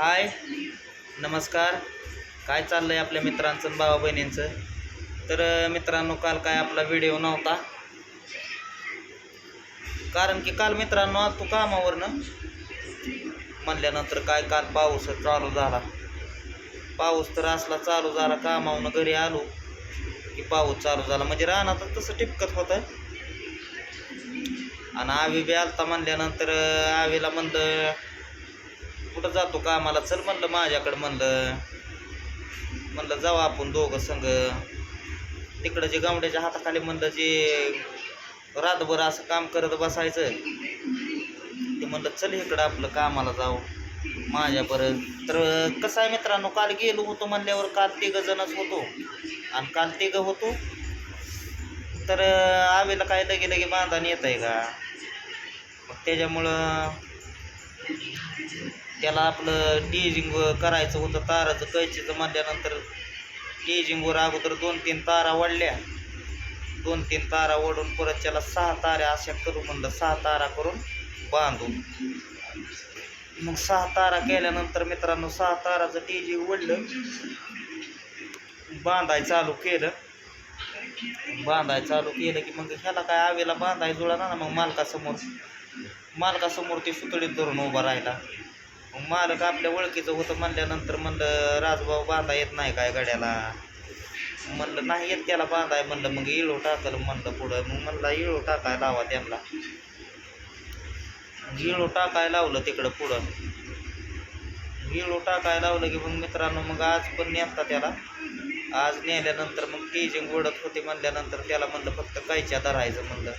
हाय. नमस्कार. काय चाललं आहे आपल्या मित्रांचं भावा बहिणींचं? तर मित्रांनो काल काय आपला व्हिडिओ नव्हता? कारण की काल मित्रांनो तू कामावरनं म्हणल्यानंतर काय काल पाऊस चालू झाला. पाऊस तर असला चालू झाला कामावनं घरी आलो की पाऊस चालू झाला. म्हणजे रानात तसं टिपकत होतं. आणि आवी बी आलता म्हणल्यानंतर आवीला म्हणलं कुठं जातो कामाला चल म्हणलं माझ्याकडं म्हणलं. म्हणलं जाऊ आपण दोघं संग. तिकडं जे गावड्याच्या हाताखाली म्हणलं जे रातभर असं काम करत बसायचं ते म्हणलं चल इकडं आपलं कामाला जाऊ. माझ्यापर्यंत तर कसं आहे मित्रांनो काल गेलो होतो म्हणल्यावर काल तिघं जणच होतो. आणि काल तिघं होतो. तर आवेला काय लगे लगे बांधाने येत आहे का? मग त्याच्यामुळं त्याला आपलं डेजिंग करायचं होतं ताराचं कैचीचं म्हणल्यानंतर डेजिंगवर अगोदर दोन तीन तारा वाढल्या दोन तीन तारा ओढून परत त्याला सहा ताऱ्या अशा करू म्हणलं सहा तारा करून बांधून. मग सहा तारा केल्यानंतर मित्रांनो सहा ताराचं टीजिंग ओढलं. बांधाय चालू केलं. बांधाय चालू केलं की मग ह्याला काय आवेला बांधाय जुळा ना मग मालकासमोर. मालकासमोर ती सुतळीत धरून उभा राहिला. मग मालक आपल्या ओळखीचं होतं म्हणल्यानंतर म्हणलं राजभाऊ बांधा येत नाही काय गड्याला? म्हणलं नाही येत त्याला बांधाय. म्हणलं मग इळो टाकलं. म्हणलं पुढं. मग म्हणला इळो टाकाय लावा त्यांना. इळू टाकाय लावलं तिकडं पुढं. इळू टाकाय लावलं की मग मित्रांनो मग आज पण नेता त्याला. आज नेल्यानंतर मग टीजिंग ओढत होते म्हणल्यानंतर त्याला म्हणलं फक्त कायच्या धरायचं म्हणलं.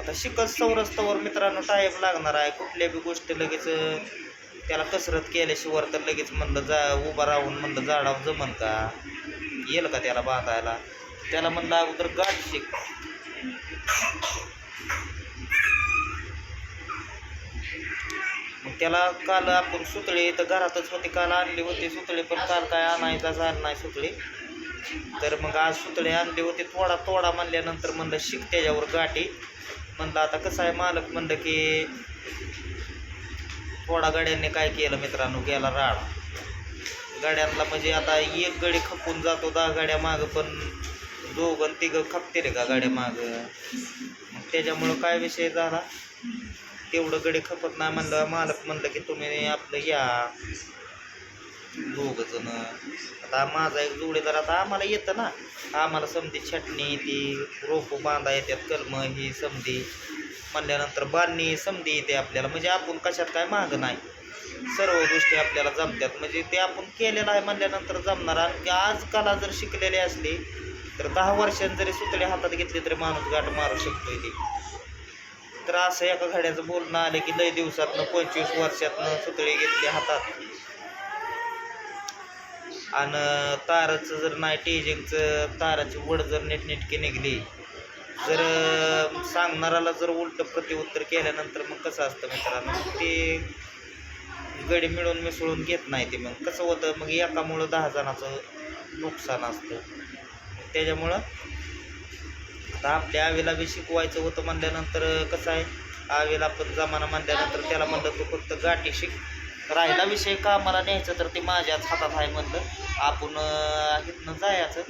आता शिकत सौरस्तवर मित्रांनो टाईप लागणार आहे. कुठल्या बी गोष्टी लगेच त्याला कसरत केल्याशिवाय तर लगेच म्हणलं जा उभा राहून म्हणलं झाडावर जमन का? येईल का त्याला बांधायला? त्याला म्हणलं अगोदर गाठ शिक. मग त्याला काल आपण सुतळे तर घरातच होती काल आणली होती सुतळे पण काल काय आणायचा झालं नाही सुतळे. तर मग आज सुतळे आणली होती थोडा तोडा म्हणल्यानंतर म्हणलं शिक त्याच्यावर गाठी. म्हणलं आता कसं आहे मालक म्हणलं की थोडा गाड्यांनी काय केलं मित्रांनो गेला राडा. गाड्यांना म्हणजे आता एक गडी खपून जातो दहा गाड्या मागं पण दोघं तिघं तिघं खपतील का गाड्या मागं? मग त्याच्यामुळं काय विषय झाला? तेवढं गडी खपत नाही म्हणलं मालक म्हणलं की तुम्ही आपलं या. दोघं जण आता माझा एक जोडीदार आता आम्हाला येतं ना. आम्हाला समधी छटणी ती रोपं बांधा येतात कलम ही समधी. म्हणल्यानंतर बांधणी समधी येते आपल्याला. म्हणजे आपण कशात काय मागं नाही. सर्व गोष्टी आपल्याला जमतात. म्हणजे ते आपण केलेलं आहे म्हणल्यानंतर जमणार. आणि आज कला जर शिकलेली असली तर दहा वर्षांनी जरी सुतळे हातात घेतली तरी माणूस गाठ मारू शकतोय ते. तर असं एका घड्याचं बोलणं आलं की लय दिवसातनं पंचवीस वर्षातनं सुतळे घेतले हातात. आणि ताराचं जर नाही टेजिंगचं ताराची वड जर नीटनेटकी निघली जर सांगणाराला जर उलट प्रतिउत्तर केल्यानंतर मग कसं असतं मित्रांनो? ते गडी मिळून मिसळून घेत नाही ते मग. कसं होतं? मग एकामुळं दहा जणाचं नुकसान असतं. त्याच्यामुळं आता आपल्या आवेला बी शिकवायचं होतं म्हणल्यानंतर कसं आहे? आवेला आपण जमाना म्हणल्यानंतर त्याला म्हणलं तू फक्त गाठी शिक. राहिला विषय का मला न्यायचं? तर ते माझ्याच हातात आहे म्हणलं. आपण इथनं जायचं.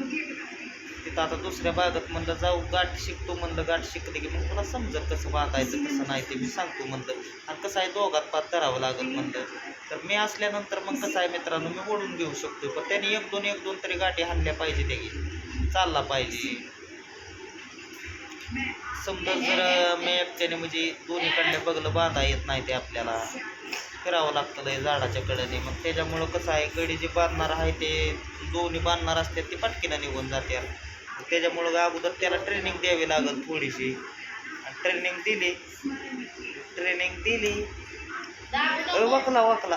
तिथं आता दुसऱ्या भागात म्हणलं जाऊ गाठ शिकतो म्हणलं गाठ शिकले की. मग तुला समजत कसं बांधायचं कसं नाही ते मी सांगतो म्हणलं. आणि कसं आहे दोघात पात धरावं लागेल म्हणलं. तर मी असल्यानंतर मग कसं आहे मित्रांनो मी ओढून घेऊ शकतो. पण त्याने एक दोन एक दोन तरी गाठी हाणल्या पाहिजे त्याची चालला पाहिजे. समजा जर मी एकट्याने म्हणजे दोन्हीकडल्या बगलं बांधा येत नाही ते आपल्याला. फिरावं लागतं लय झाडाच्या कडेने. मग त्याच्यामुळं कसं आहे गडी जे बांधणार आहे ते दोन्ही बांधणार असतात ते पटकीनं निघून जाते. त्याच्यामुळं अगोदर त्याला ट्रेनिंग द्यावी लागेल थोडीशी. ट्रेनिंग दिली. ट्रेनिंग दिली. वाकला वाकला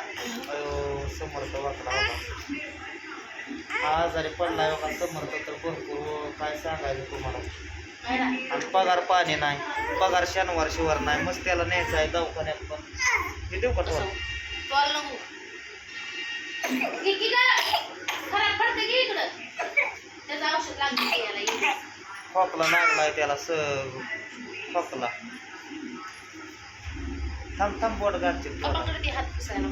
अयो समर्थ वाकला हा आजारी पडलाय बघा समर्थ तर भरपूर काय सांगायचं तुम्हाला. आणि पगार पाणी नाही. पगार शनिवार शिवार नाही. मस्त त्याला न्यायचं आहे दवाखान्यात पण. मी देऊ का तुला खराब पडते की? इकडं? त्याचं औषध लागलं याला खोकला लागलाय त्याला स खोकला. थांब थांब बोट गाठते हात पुसायला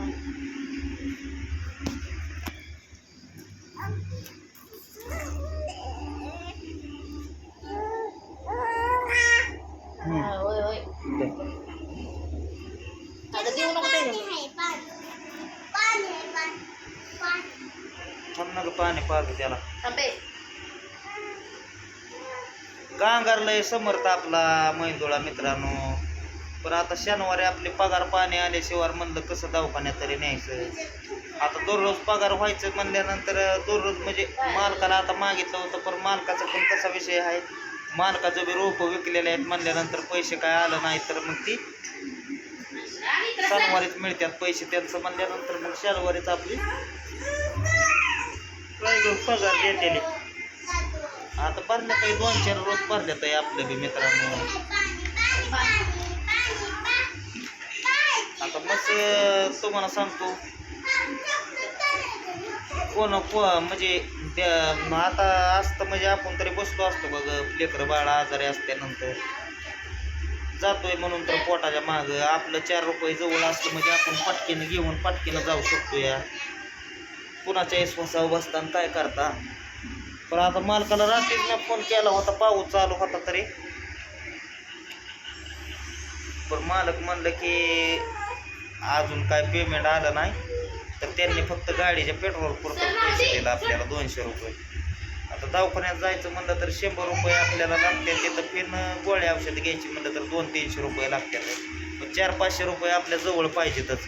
पाणी पाहतो त्याला. गांगारलंय समर्थ आपला मैंदोळा मित्रांनो. पण आता शनिवारी आपले पगार पाणी आल्याशिवाय म्हणलं कसं दवाखान्यात तरी न्यायचं. आता दररोज पगार व्हायचं म्हणल्यानंतर दररोज म्हणजे मालकाला आता मागितलं होतं पण मालकाचा पण कसा विषय आहे. मालकाचं बी रोपं विकलेले आहेत म्हणल्यानंतर पैसे काय आलं नाही तर मग ती. शनिवारीच मिळतात पैसे त्यांचं म्हणल्यानंतर मग शनिवारीच आपली काय पगार देते आता भरले काही दोन चार रोज भरले आहे आपलं बी मित्रांनो. आता मस्त तुम्हाला सांगतो. कोण को म्हणजे त्या मग आता असतं म्हणजे आपण तरी बसलो असतो बघ लेकरं बाळ आजारी असल्यानंतर. जातोय म्हणून तर पोटाच्या माग. आपलं चार रुपये जवळ असलं म्हणजे आपण पटकीनं घेऊन पटकीनं जाऊ शकतो या कुणाच्या विश्वासावर बसताना काय करता? पण आता मालकाला रात्रीच मी फोन केला होता पाऊस चालू होता तरी. पण मालक म्हणलं की अजून काय पेमेंट आलं नाही तर त्यांनी फक्त गाडीच्या पेट्रोल पुरतं पैसे दिले आपल्याला दोनशे रुपये. आता दवाखान्यात जायचं म्हणलं तर शंभर रुपये आपल्याला लागते तिथं फिरणं गोळ्या औषध घ्यायची म्हणलं तर दोन तीनशे रुपये लागतात चार पाचशे रुपये आपल्या जवळ पाहिजेतच.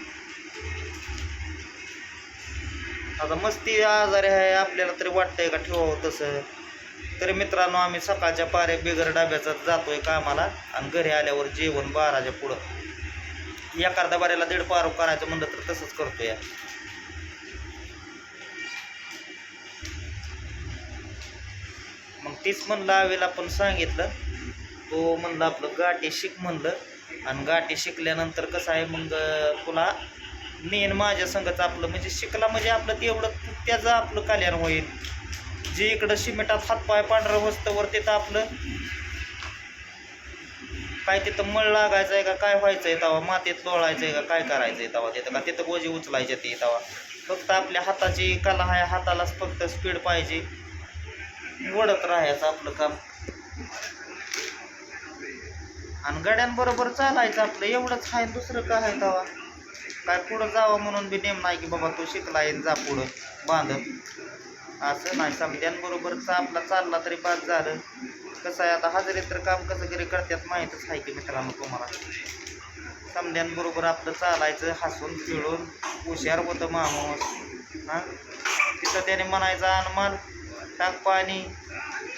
आता मस्ती आजारी आहे आपल्याला तरी वाटतंय का ठेवावं तसं? तरी मित्रांनो आम्ही सकाळच्या पाऱ्या बिगर डाब्याचा जातोय कामाला आणि घरी आल्यावर जेवण बाराच्या पुढं. एखाद्या बाऱ्याला दीड पारू करायचं म्हणलं तर तसंच करतो या मग तीच म्हणलं आवेला पण सांगितलं. तो म्हणलं आपलं गाठी शिक म्हणलं. आणि गाठी शिकल्यानंतर कसं आहे मग तुला मेन माझ्या संघाचं आपलं म्हणजे शिकला म्हणजे आपलं तेवढं त्याचं आपलं कल्याण होईल. जे इकडं शिमेटात हातपाय पांढरं वस्तवर तिथं आपलं काय तिथं मळ लागायचं आहे का काय व्हायचं आहे तवा मातीत लोळायचं आहे का काय करायचं आहे तवा तिथं? का तिथं गोजी उचलायचे ते तवा फक्त आपल्या हाताची कला आहे हातालाच फक्त स्पीड पाहिजे. वडत राहायचं आपलं काम. आणि गड्यांबरोबर चालायचं आपलं एवढंच आहे दुसरं काय आहे तवा काय पुढं जावं म्हणून बी नेम नाही की बाबा तू शिकला येईल जा पुढं बांधत असं नाही समध्यांबरोबरचा आपला चालला तरी बाद झालं. कसं आहे आता हजेरी तर काम कसं घरी करतात माहीतच आहे की मित्रांनो तुम्हाला. समध्यांबरोबर आपलं चालायचं हसून खेळून हुशार होतं माणूस. हां? तिथं त्याने म्हणायचं अनमाल टाक पाणी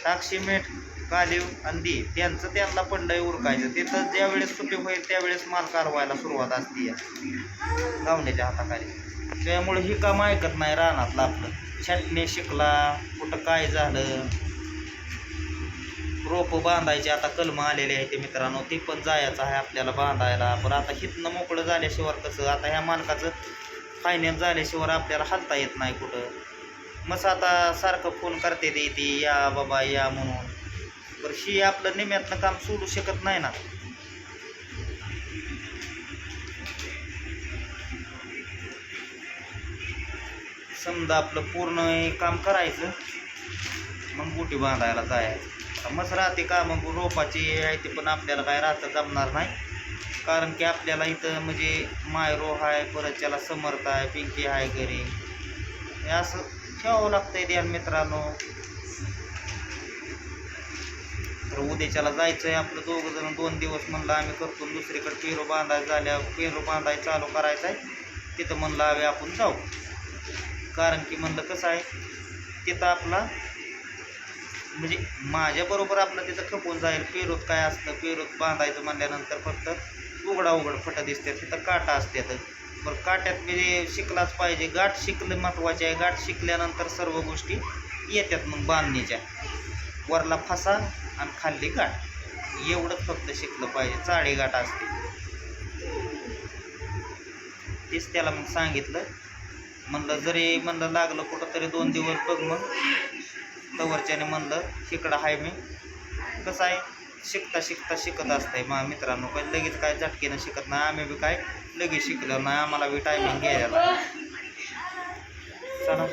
टाक सिमेंट कालीव आणि दे त्यांचं त्यांना पंडई उरकायचं. तिथं ज्यावेळेस सुट्टी होईल त्यावेळेस माल कारवायला सुरुवात असते गावण्याच्या हाताखाली. त्यामुळे ही काम ऐकत नाही रानातलं आपलं. छटणी शिकला कुठं काय झालं? रोपं बांधायचे आता कलम आलेले आहे ते मित्रांनो. ते पण जायचं आहे आपल्याला बांधायला. पण आता हितनं मोकळं झाल्याशिवाय कसं? आता ह्या मालकाचं फायनल झाल्याशिवाय आपल्याला हलता येत नाही कुठं. मग आता सारखं फोन करते ते ती या बाबा या म्हणून. बरं ही आपलं निम्यातलं काम सोडू शकत नाही ना. समजा आपलं पूर्ण हे काम करायचं मग गुटी बांधायला जायचं. मस्त राहते का मग रोपाची आहे ते पण आपल्याला काय राहतं जमणार नाही. कारण की आपल्याला इथं म्हणजे मायरो आहे परत त्याला समर्थ आहे पिंकी आहे घरी. हे असं ठेवावं लागतंय ध्यान मित्रांनो. तर उद्याच्याला जायचं आहे आपलं दोघं जण. दोन दिवस म्हणलं आम्ही करतो दुसरीकडे पेरू बांधायचं झाल्या पेरू बांधायचं चालू करायचं आहे तिथं म्हणलं हवे आपण जाऊ. कारण की म्हणलं कसं आहे तिथं आपला म्हणजे माझ्याबरोबर आपलं तिथं खपून जाईल. पेरूत काय असतं पेरूत बांधायचं म्हणल्यानंतर फक्त उघडा उघड फटं दिसते. तिथं काटा असतात बरं काट्यात म्हणजे शिकलाच पाहिजे. गाठ शिकलं महत्त्वाचे आहे. गाठ शिकल्यानंतर सर्व गोष्टी येतात मग बांधणीच्या. वरला फसा आणि खाल्ली गाठ. एवढंच फक्त शिकलं पाहिजे. चाळी गाठ असते तेच त्याला मग सांगितलं. म्हणलं जरी म्हणलं लागलं कुठं तरी दोन दिवस बघ मग. तवरच्याने म्हणलं इकडं आहे मी. कसं आहे? शिकता शिकता शिकत असतंय मा मित्रांनो. काय लगेच काय झटकीनं शिकत नाही. आम्ही बी काय लगेच शिकलो नाही. आम्हाला बी टायमिंग घ्यायला चला.